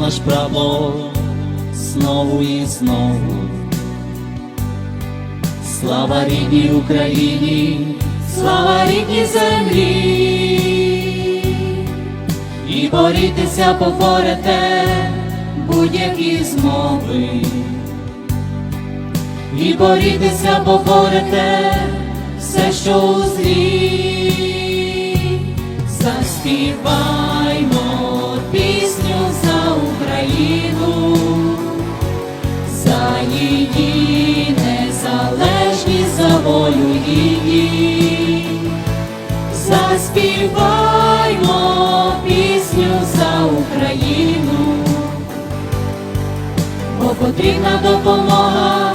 Наш право знову і знову. Слава рідній Україні, слава рідній землі, і борітеся поборете будь-які змови, і борітеся поборете все, що у злі, заспіваймо її незалежність, за волю її, заспіваймо пісню за Україну, бо потрібна допомога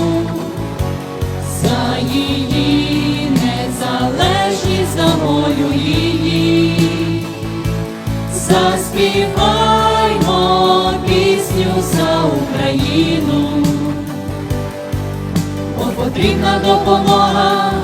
за її, заспіваймо пісню за Україну, бо потрібна допомога.